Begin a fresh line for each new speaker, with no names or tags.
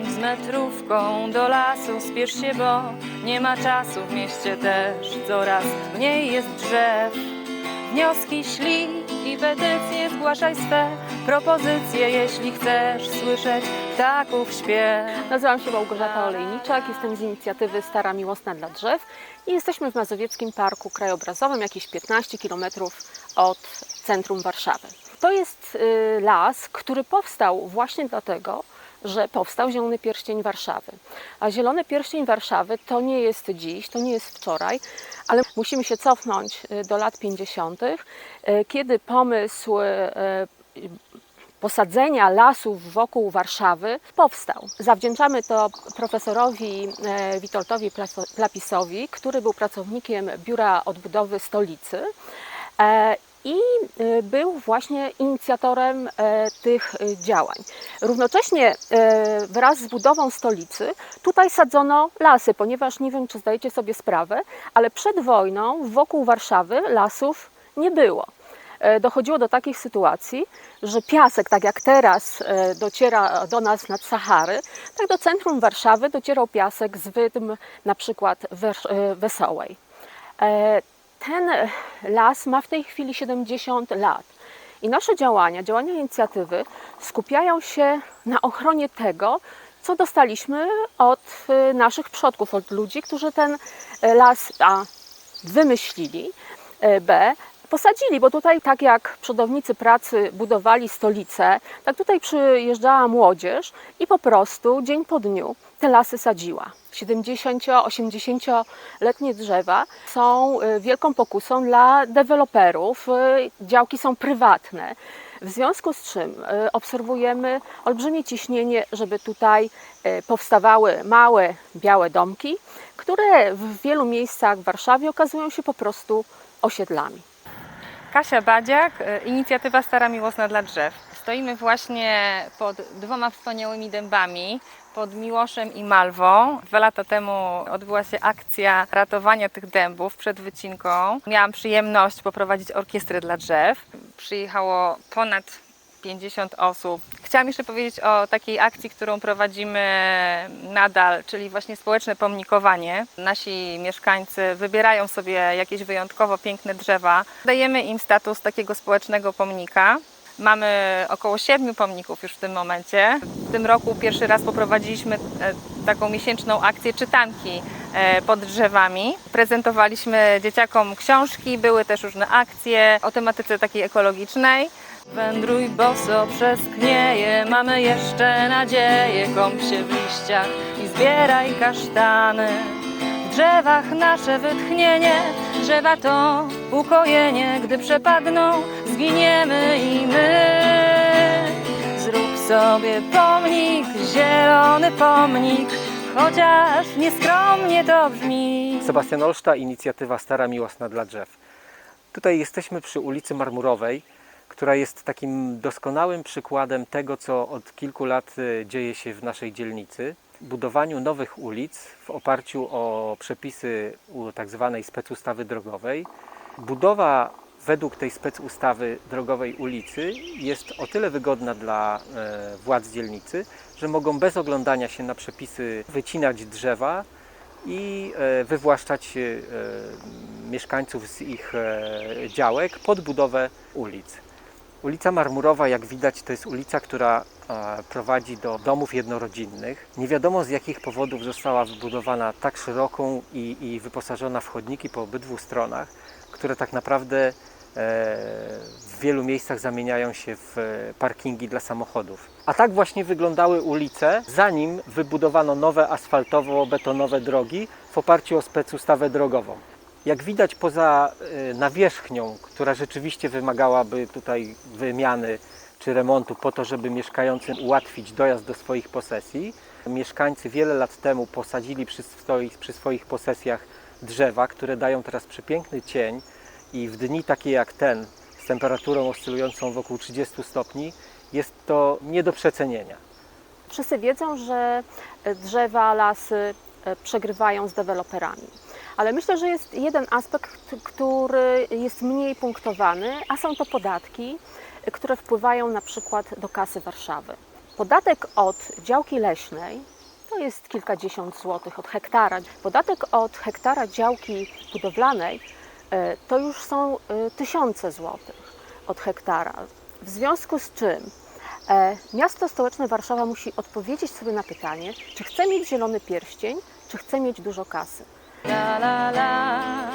Z metrówką do lasu, spiesz się, bo nie ma czasu w mieście też. Coraz mniej jest drzew. Wnioski ślij i petycje zgłaszaj swe propozycje, jeśli chcesz słyszeć ptaków śpiew.
Nazywam się Małgorzata Olejniczak, jestem z inicjatywy Stara Miłosna dla Drzew i jesteśmy w Mazowieckim Parku Krajobrazowym, jakieś 15 km od centrum Warszawy. To jest y, las, który powstał właśnie dlatego, że powstał Zielony Pierścień Warszawy. A Zielony Pierścień Warszawy to nie jest dziś, to nie jest wczoraj, ale musimy się cofnąć y, do lat 50., y, kiedy pomysł y, posadzenia lasów wokół Warszawy powstał. Zawdzięczamy to profesorowi Witoldowi Plapisowi, który był pracownikiem Biura Odbudowy Stolicy e, i e, był właśnie inicjatorem e, tych e, działań. Równocześnie e, wraz z budową stolicy tutaj sadzono lasy, ponieważ nie wiem, czy zdajecie sobie sprawę, ale przed wojną wokół Warszawy lasów nie było e, dochodziło do takich sytuacji, że piasek, tak jak teraz dociera do nas nad Sahary, tak do centrum Warszawy docierał piasek z wydm na przykład Wesołej. Ten las ma w tej chwili 70 lat. I nasze działania, działania inicjatywy skupiają się na ochronie tego, co dostaliśmy od e, naszych przodków, od ludzi, którzy ten e, las A wymyślili, e, B posadzili, bo tutaj tak jak przodownicy pracy budowali stolicę, tak tutaj przyjeżdżała młodzież i po prostu dzień po dniu te lasy sadziła. 70-80-letnie drzewa są y, wielką pokusą dla deweloperów. y, Działki są prywatne. W związku z czym y, obserwujemy olbrzymie ciśnienie, żeby tutaj powstawały małe białe domki, które w wielu miejscach w Warszawie okazują się po prostu osiedlami.
Kasia Badziak, inicjatywa Stara Miłosna dla Drzew. Stoimy właśnie pod dwoma wspaniałymi dębami, pod Miłoszem i Malwą. Dwa lata temu odbyła się akcja ratowania tych dębów przed wycinką. Miałam przyjemność poprowadzić orkiestrę dla drzew. Przyjechało ponad 50 osób. Chciałam jeszcze powiedzieć o takiej akcji, którą prowadzimy nadal, czyli właśnie społeczne pomnikowanie. Nasi mieszkańcy wybierają sobie jakieś wyjątkowo piękne drzewa. Dajemy im status takiego społecznego pomnika. Mamy około siedmiu pomników już w tym momencie. W tym roku pierwszy raz poprowadziliśmy e, taką miesięczną akcję czytanki e, pod drzewami. Prezentowaliśmy dzieciakom książki, były też różne akcje o tematyce takiej ekologicznej. Wędruj boso przez knieje, mamy jeszcze nadzieję, kąp się w liściach i zbieraj kasztany. W drzewach nasze wytchnienie, drzewa to ukojenie, gdy przepadną, zginiemy i my. Zrób sobie pomnik, zielony pomnik, chociaż nieskromnie to brzmi.
Sebastian Olszta, inicjatywa Stara Miłosna dla Drzew. Tutaj jesteśmy przy ulicy Marmurowej, która jest takim doskonałym przykładem tego, co od kilku lat y, dzieje się w naszej dzielnicy. Budowaniu nowych ulic w oparciu o przepisy u tak specustawy drogowej. Budowa według tej specustawy drogowej ulicy jest o tyle wygodna dla e, władz dzielnicy, że mogą bez oglądania się na przepisy wycinać drzewa i e, wywłaszczać e, mieszkańców z ich działek pod budowę ulic. Ulica Marmurowa, jak widać, to jest ulica, która prowadzi do domów jednorodzinnych. Nie wiadomo z jakich powodów została wybudowana tak szeroką i, i wyposażona w chodniki po obydwu stronach, które tak naprawdę w wielu miejscach zamieniają się w e, parkingi dla samochodów. A tak właśnie wyglądały ulice, zanim wybudowano nowe asfaltowo-betonowe drogi w oparciu o specustawę drogową. Jak widać poza y, nawierzchnią, która rzeczywiście wymagałaby tutaj wymiany czy remontu po to, żeby mieszkającym ułatwić dojazd do swoich posesji, mieszkańcy wiele lat temu posadzili przy swoich, przy swoich posesjach drzewa, które dają teraz przepiękny cień i w dni takie jak ten, z temperaturą oscylującą wokół 30 stopni, jest to nie do przecenienia.
Wszyscy wiedzą, że drzewa, lasy e, przegrywają z deweloperami. Ale myślę, że jest jeden aspekt, który jest mniej punktowany, a są to podatki, które wpływają na przykład do kasy Warszawy. Podatek od działki leśnej to jest kilkadziesiąt złotych od hektara. Podatek od hektara działki budowlanej e, to już są e, tysiące złotych od hektara. W związku z czym e, miasto stołeczne Warszawa musi odpowiedzieć sobie na pytanie, czy chce mieć zielony pierścień, czy chce mieć dużo kasy.
La la la